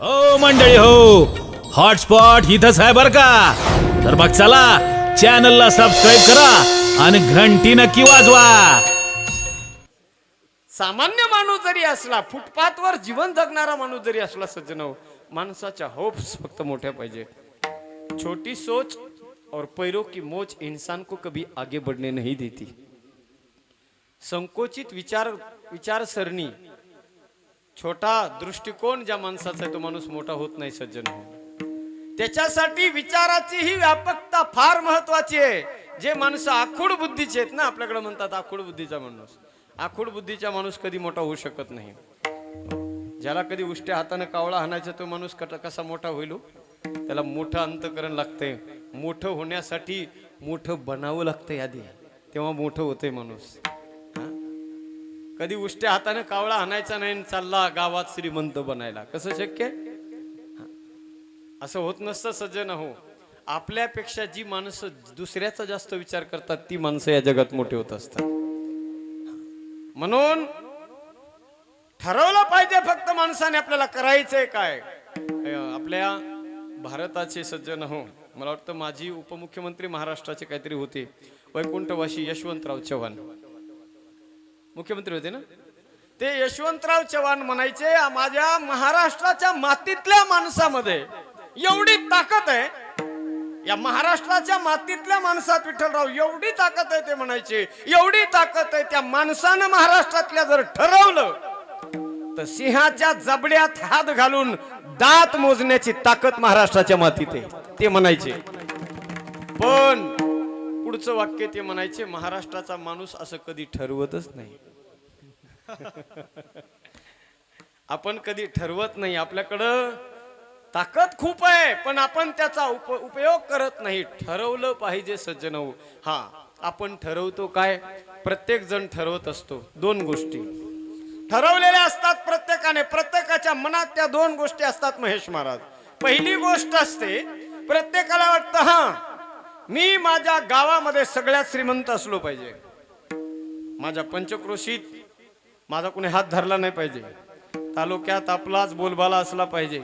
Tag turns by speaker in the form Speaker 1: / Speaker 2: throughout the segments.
Speaker 1: हो मंडळी हो. हॉटस्पॉट इथंच आहे बर का? तर मग चला चॅनलला सबस्क्राईब करा आणि घंटी नक्की वाजवा.
Speaker 2: सामान्य माणूस जरी असला फुटपाथवर जीवन जगणारा माणूस जरी असला सज्जन माणसाच्या होप्स फक्त मोठ्या पाहिजे. छोटी सोच और पैरों की मोच इंसान को कभी आगे बढ़ने नहीं देती. संकोचित विचार विचारसरणी छोटा दृष्टिकोन ज्या माणसाचा आहे तो माणूस मोठा होत नाही सज्जन हो त्याच्यासाठी विचाराची ही व्यापकता फार महत्वाची आहे. जे माणसं आखूड बुद्धीचे आहेत ना आपल्याकडे म्हणतात आखूड बुद्धीचा माणूस. आखूड बुद्धीचा माणूस कधी मोठा होऊ शकत नाही. ज्याला कधी उष्ट्या हाताने कावळा हाणायचा तो माणूस कसा मोठा होईल हो? त्याला मोठं अंतकरण लागतंय. मोठं होण्यासाठी मोठं बनावं लागतंय आधी. तेव्हा मोठं होतंय माणूस. कधी उष्ट्या हाताने कावळा आणायचा नाही चालला गावात श्रीमंत बनायला. कसं शक्य? असं होत नसतं सज्जन हो. आपल्यापेक्षा जी माणसं दुसऱ्याचा जास्त विचार करतात ती माणसं या जगात मोठी होत असतात. म्हणून ठरवलं पाहिजे फक्त माणसाने आपल्याला करायचंय काय. आपल्या भारताचे सज्जन हो मला वाटतं माझी उपमुख्यमंत्री महाराष्ट्राचे काहीतरी होते. वैकुंठवासी यशवंतराव चव्हाण. मुख्यमंत्री होते ना? ते यशवंतराव चव्हाण म्हणायचे माझ्या महाराष्ट्राच्या मातीतल्या माणसामध्ये एवढी ताकद आहे. या महाराष्ट्राच्या मातीतल्या माणसात विठ्ठलराव एवढी ताकद आहे ते म्हणायचे. एवढी ताकद आहे त्या माणसानं महाराष्ट्रातल्या जर ठरवलं तर सिंहाच्या जबड्यात हात घालून दात मोजण्याची ताकद महाराष्ट्राच्या मातीत आहे. ते म्हणायचे. पण पुढचं वाक्य ते म्हणायचे महाराष्ट्राचा माणूस असं कधी ठरवतच नाही. आपण कधी ठरवत नाही आपल्याकडं ताकद खूप आहे पण आपण त्याचा उप उपयोग करत नाही. ठरवलं पाहिजे सज्जन हा आपण ठरवतो काय? प्रत्येक जण ठरवत असतो. दोन गोष्टी. ठरवलेल्या असतात प्रत्येकाने. प्रत्येकाच्या मनात त्या दोन गोष्टी असतात महेश महाराज. पहिली गोष्ट असते प्रत्येकाला वाटतं हा मी माझ्या गावामध्ये सगळ्यात श्रीमंत असलो पाहिजे. माझ्या पंचक्रोशीत माझा कोणी हात धरला नाही पाहिजे. तालुक्यात आपलाच बोलबाला असला पाहिजे.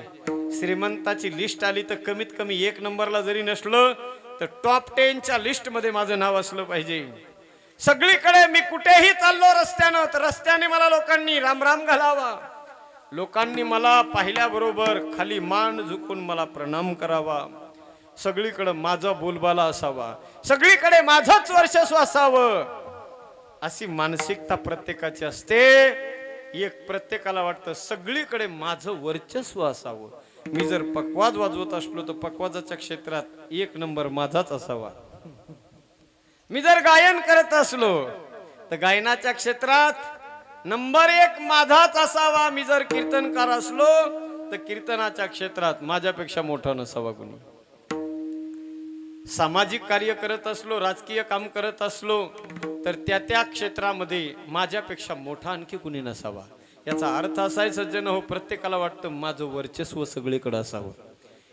Speaker 2: श्रीमंताची लिस्ट आली तर कमीत कमी एक नंबरला जरी नसलं तर टॉप टेनच्या लिस्टमध्ये माझं नाव असलं पाहिजे. सगळीकडे मी कुठेही चाललो रस्त्यानं तर रस्त्याने मला लोकांनी राम राम घालावा. लोकांनी मला पाहिल्याबरोबर खाली मान झुकून मला प्रणाम करावा. सगळीकडे माझा बोलबाला असावा. सगळीकडे माझंच वर्चस्व असावं. अशी मानसिकता प्रत्येकाची असते. एक प्रत्येकाला वाटतं सगळीकडे माझं वर्चस्व असावं. मी जर पकवाज वाजवत असलो तर पकवाजाच्या क्षेत्रात एक नंबर माझाच असावा. मी जर गायन करत असलो तर गायनाच्या क्षेत्रात नंबर एक माझाच असावा. मी जर कीर्तनकार असलो तर कीर्तनाच्या क्षेत्रात माझ्यापेक्षा मोठा नसावा कुणी. सामाजिक कार्य करत असलो राजकीय काम करत असलो तर त्या त्या क्षेत्रामध्ये माझ्यापेक्षा मोठा आणखी कुणी नसावा. याचा अर्थ असा आहे सज्जन हो प्रत्येकाला वाटतं माझं वर्चस्व सगळीकडे असावं.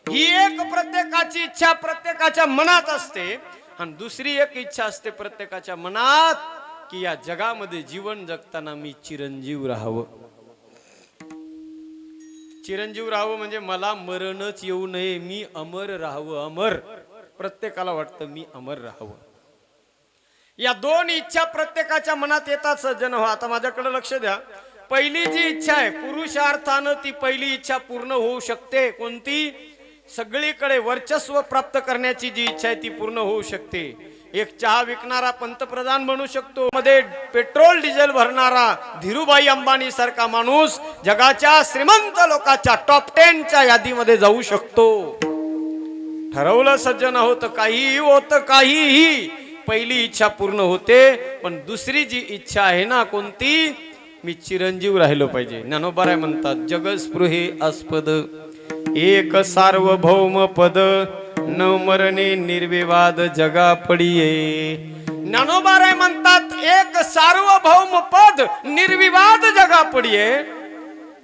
Speaker 2: ही एक प्रत्येकाची इच्छा प्रत्येकाच्या मनात असते आणि दुसरी एक इच्छा असते प्रत्येकाच्या मनात की या जगामध्ये जीवन जगताना मी चिरंजीव राहावं. चिरंजीव राहावं म्हणजे मला मरणच येऊ नये मी अमर राहावं अमर. प्रत्येकाला वाटतं मी अमर राहावं. या दोन इच्छा प्रत्येकाच्या मनात येतात सज्जन हो. आता माझ्याकडे लक्ष द्या. पहिली जी इच्छा आहे पुरुषार्थानं ती पहिली इच्छा पूर्ण होऊ शकते. कोणती? सगळीकडे वर्चस्व प्राप्त करण्याची जी इच्छा आहे ती पूर्ण होऊ शकते. एक चहा विकणारा पंतप्रधान बनू शकतो. मध्ये पेट्रोल डिझेल भरणारा धीरूभाई अंबानी सारखा माणूस जगाच्या श्रीमंत लोकांच्या टॉप टेनच्या यादीमध्ये जाऊ शकतो. ठरवलं सज्जन होत काहीही होत काहीही. पहिली इच्छा पूर्ण होते पण दुसरी जी इच्छा आहे ना कोणती? मी चिरंजीव राहिलो पाहिजे. ज्ञानोबाराय म्हणतात जगस्पृहे आस्पद एक सार्वभौम पद न मरणे निर्विवाद जगा पडिये. ज्ञानोबाराय म्हणतात एक सार्वभौम पद निर्विवाद जगा पडिये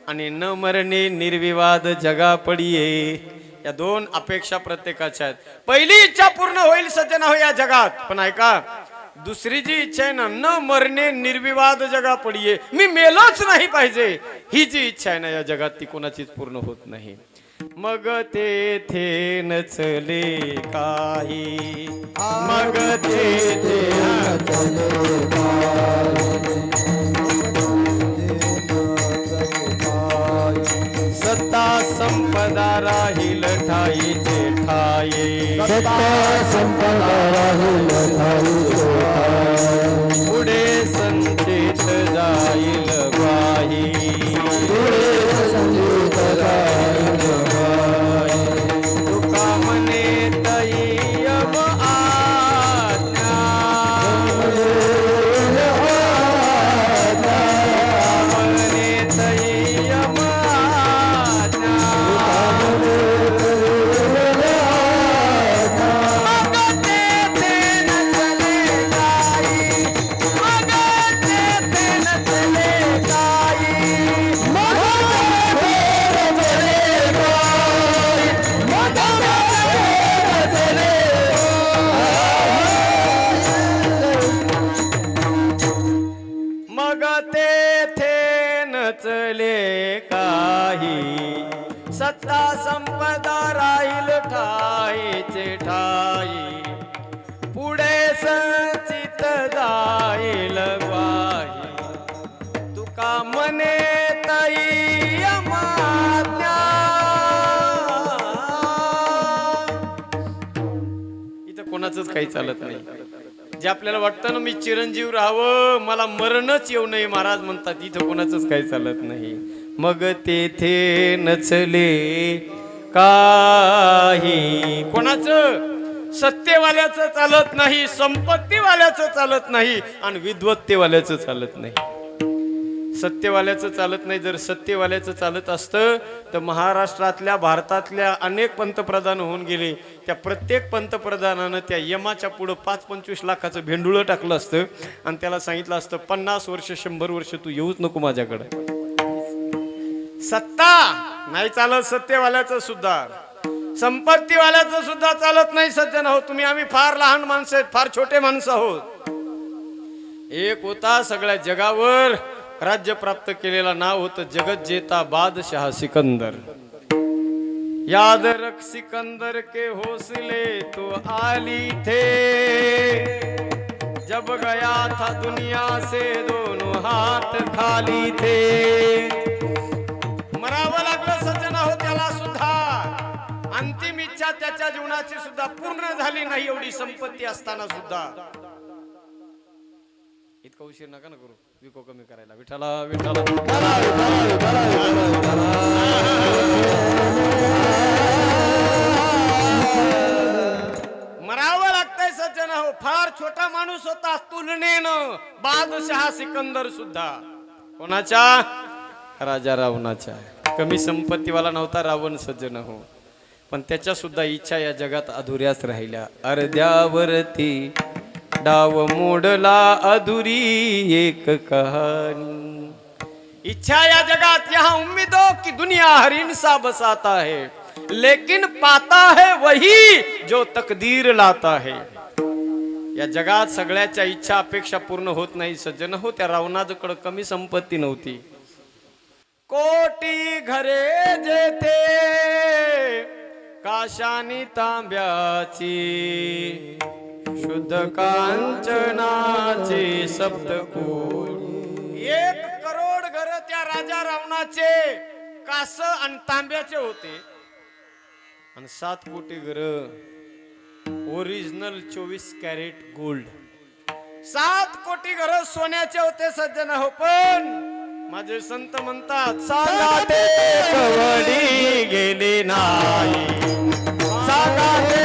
Speaker 2: आणि न मरणे निर्विवाद जगा पडिये. या दोन अपेक्षा प्रत्येकाच्या आहेत. पहिली इच्छा पूर्ण होईल सज्जन हो या जगात. पण ऐका दुसरी जी इच्छा आहे ना न मरणे निर्विवाद जगा पडिये. मी मेलोच नाही पाहिजे. ही जी इच्छा आहे ना या जगात ती कोणाचीच पूर्ण होत नाही. मग तेथे नचले काही. मग तेथे सत्ता संपदा राहील ठाई जे ठाई सत्ता संपदा राहील कोणाचंच काही चालत नाही. जे आपल्याला वाटतं ना मी चिरंजीव राहावं मला मरणच येऊ नये महाराज म्हणतात इथं कोणाचंच काही चालत नाही. मग तेथे नचले काही कोणाचं? सत्तेवाल्याचं चालत नाही संपत्तीवाल्याचं चालत नाही आणि विद्वत्तेवाल्याचं चालत नाही. सत्यवाल्याचं चालत नाही. जर सत्यवाल्याचं चालत असतं तर महाराष्ट्रातल्या भारतातल्या अनेक पंतप्रधान होऊन गेले. त्या प्रत्येक पंतप्रधानानं त्या यमाच्या पुढं पाच पंचवीस लाखाचं भेंडुळं टाकलं असतं. आणि त्याला सांगितलं असतं पन्नास वर्ष शंभर वर्ष तू येऊच नको माझ्याकडे. सत्ता! नाही चालत सत्यवाल्याचं सुद्धा. संपत्तीवाल्याचं सुद्धा चालत नाही सज्जन हो तुम्ही आम्ही फार लहान माणसं आहेत फार छोटे माणसं आहोत. एक होता सगळ्या जगावर राज्य प्राप्त केलेला नाव होतं जगत जेता बादशाह सिकंदर. याद रख सिकंदर के हौसले तो आली थे. जब गया था दुनिया से दोनों हाथ खाली थे. मरावं लागलं सज्जना हो त्याला सुद्धा. अंतिम इच्छा त्याच्या जीवनाची सुद्धा पूर्ण झाली नाही एवढी संपत्ती असताना सुद्धा. इतका उशीर नका ना करू. विको कमी करायला. विठाला विठाला. मरावं लागतंय सज्जन हो फार छोटा माणूस होता तुलनेनं. बादशहा सिकंदर सुद्धा. कोणाच्या? राजा रावणाच्या. कमी संपत्तीवाला नव्हता रावण सज्जन हो पण त्याच्या सुद्धा इच्छा या जगात अधुऱ्याच राहिल्या. अर्ध्यावरती डाव मोडला अधुरी एक कहानी इच्छा या जगात यहाँ उम्मीदों की दुनिया हरिण सा बसाता है लेकिन पाता है वही जो तकदीर लाता है। या जगात सगळ्याच्या इच्छा अपेक्षा पूर्ण होत नाही सज्जन हो त्या रावणाजकडे कमी संपत्ती नव्हती. कोटी घरे जेथे काशानी तांब्याची. शुद्ध कांचनाचे सप्त एक करोड घर त्या राजा रावणाचे कास आणि तांब्याचे होते. आणि सात कोटी घर. ओरिजिनल चोवीस कॅरेट गोल्ड. सात कोटी घर सोन्याचे होते सज्जन. हो पण माझे संत म्हणतात सागाते कवडी गेली नाही. सागाते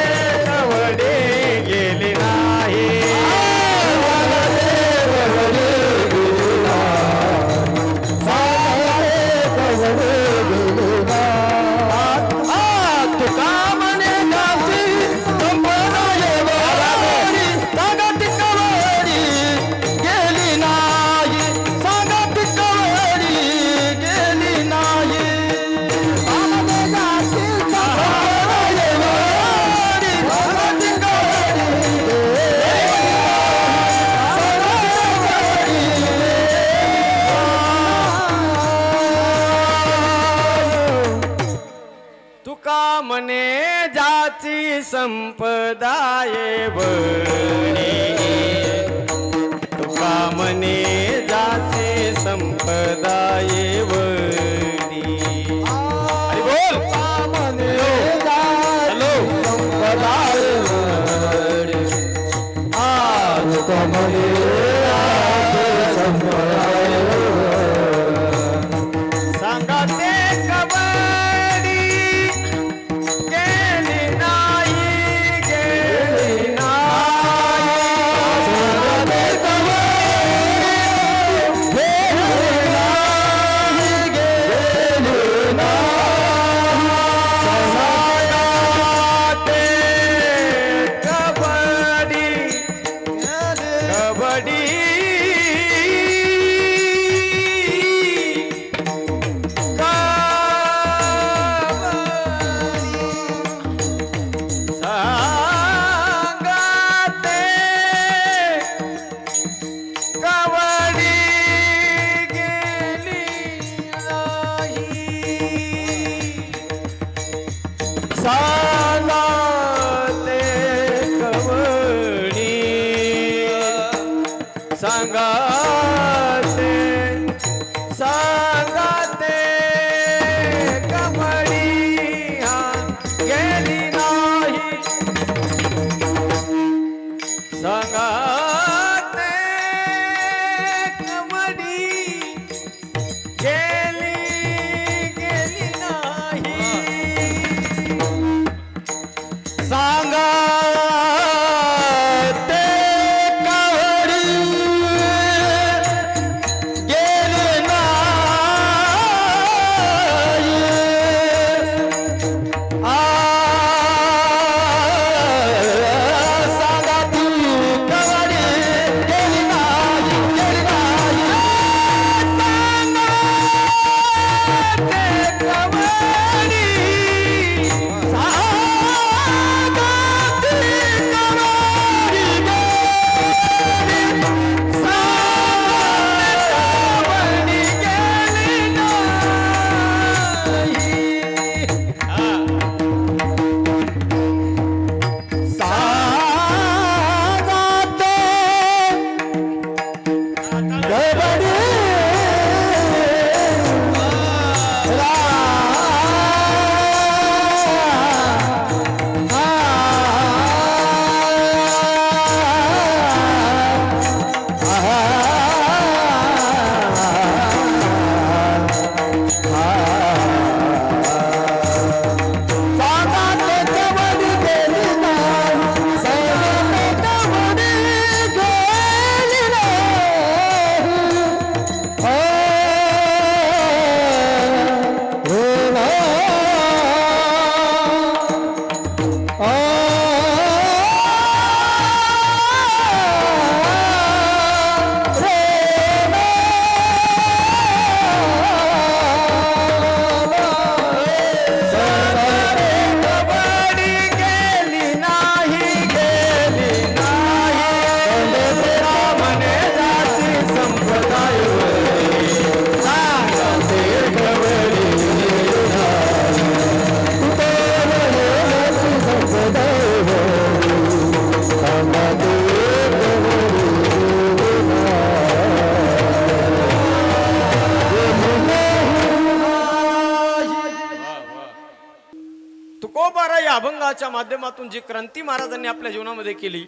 Speaker 2: माध्यमातून जी क्रांती महाराजांनी आपल्या जीवनामध्ये केली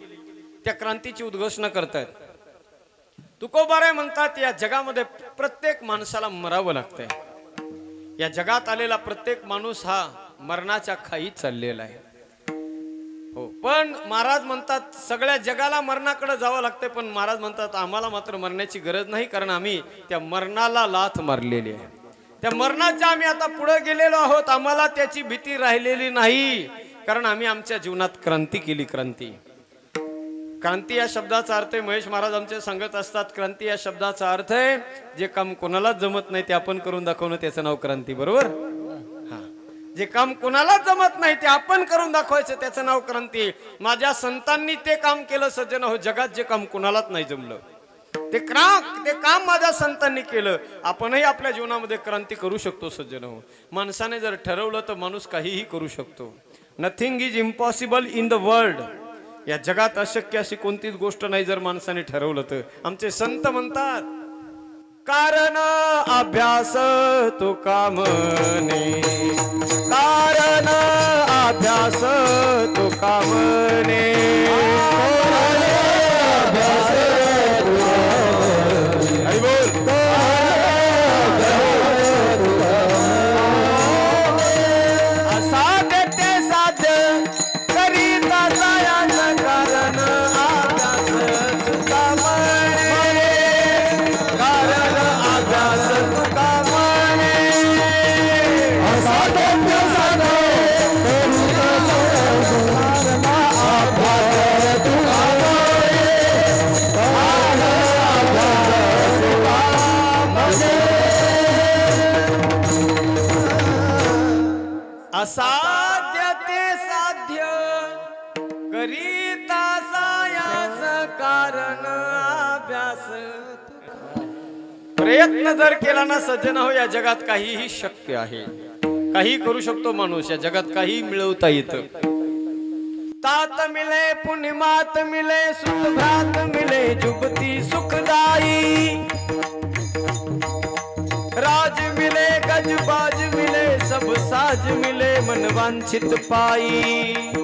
Speaker 2: त्या क्रांतीची उद्घोषणा करतायत. तुकोबारे म्हणतात या जगामध्ये प्रत्येक माणसाला मरावं लागतंय. या जगात आलेला प्रत्येक माणूस हा मरणाच्या खाई चाललेला आहे. हो पण महाराज म्हणतात सगळ्या जगाला मरणाकडे जावं लागतंय पण महाराज म्हणतात आम्हाला मात्र मरण्याची गरज नाही कारण आम्ही त्या मरणाला लाथ मारलेली आहे. त्या मरणाच्या आम्ही आता पुढे गेलेलो आहोत आम्हाला त्याची भीती राहिलेली नाही. कारण आम्ही आमच्या जीवनात क्रांती केली क्रांती. क्रांती या शब्दाचा अर्थ आहे महेश महाराज आमचे सांगत असतात क्रांती या शब्दाचा अर्थ आहे जे काम कोणालाच जमत नाही ते आपण करून दाखवणं त्याचं नाव क्रांती बरोबर? हा. जे काम कोणालाच जमत नाही ते आपण करून दाखवायचं त्याचं नाव क्रांती. माझ्या संतांनी ते काम केलं सज्जन हो जगात जे काम कोणालाच नाही जमलं. ते क्रा ते काम माझ्या संतांनी केलं. आपणही आपल्या जीवनामध्ये क्रांती करू शकतो सज्जन हो. माणसाने जर ठरवलं तर माणूस काहीही करू शकतो. Nothing is impossible in the world या जगात अशक्य अशी कोणतीच गोष्ट नाही जर माणसाने ठरवलं तर. आमचे संत म्हणतात कारण अभ्यास तो कामने कारण अभ्यास तो कामने करीता सायास कारण अभ्यास. प्रयत्न जर केला ना सज्जन हो या जगात काहीही शक्य आहे. काही करू शकतो माणूस या जगात काही मिळवता येत. तात मिले पुण्यमात मिले सुख भ्रात मिले जुगती सुखदाई राज मिले गजबाज मिले सब साज मिले मन वांछित पाई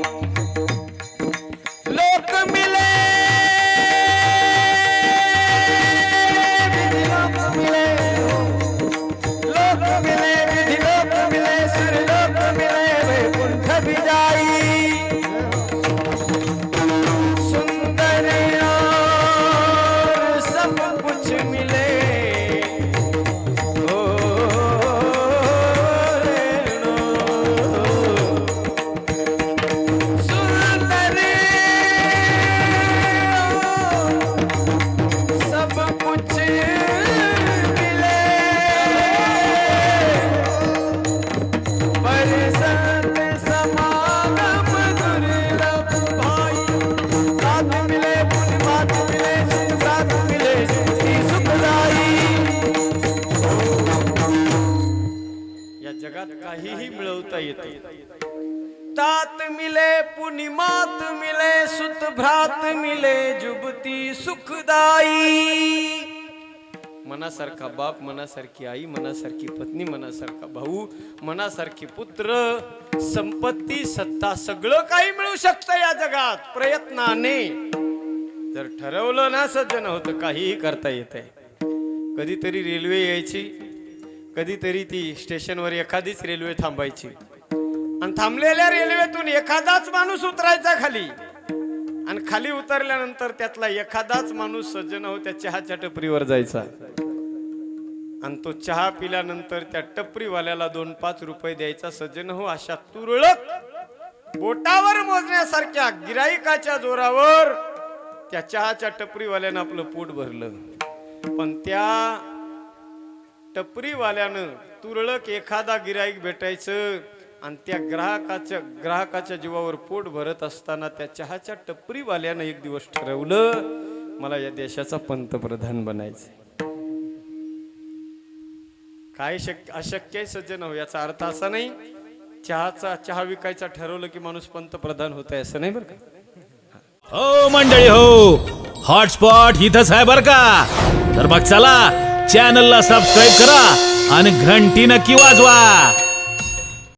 Speaker 2: पुनिमात मिले सुत भ्रात मिले जुबती सुखदाई मनासारखा बाप मनासारखी आई मनासारखी पत्नी मनासारखा भाऊ मनासारखी पुत्र संपत्ती सत्ता सगळं काही मिळू शकतं या जगात प्रयत्नाने. जर ठरवलं ना सज्जन होतं काहीही करता येते कधीतरी रेल्वे यायची कधीतरी ती स्टेशनवर एखादीच रेल्वे थांबायची. थांबलेल्या रेल्वेतून एखादाच माणूस उतरायचा खाली. आणि खाली उतरल्यानंतर त्यातला एखादाच माणूस सज्जन हो त्या चहाच्या टपरीवर जायचा. आणि तो चहा पिल्यानंतर त्या टपरीवाल्याला दोन पाच रुपये द्यायचा. सज्जन हो अशा तुरळक बोटावर मोजण्यासारख्या गिराईकाच्या जोरावर त्या चहाच्या टपरीवाल्यानं आपलं पोट भरलं. पण त्या टपरीवाल्यानं तुरळक एखादा गिराईक भेटायचं. आणि त्या ग्राहकाच्या ग्राहकाच्या जीवावर पोट भरत असताना त्या चहाच्या टपरीवाल्यानं एक दिवस ठरवलं मला या देशाचा पंतप्रधान बनायचं काय शक्य अशक्य आहे सज्जन हो याचा अर्थ असा नाही चहाचा चहा विकायचा ठरवलं की माणूस पंतप्रधान होत आहे असं नाही बरं का?
Speaker 1: हो मंडळी हो हॉटस्पॉट इथंच आहे बर का? तर मग चला चॅनलला सबस्क्राईब करा आणि घंटी नक्की वाजवा.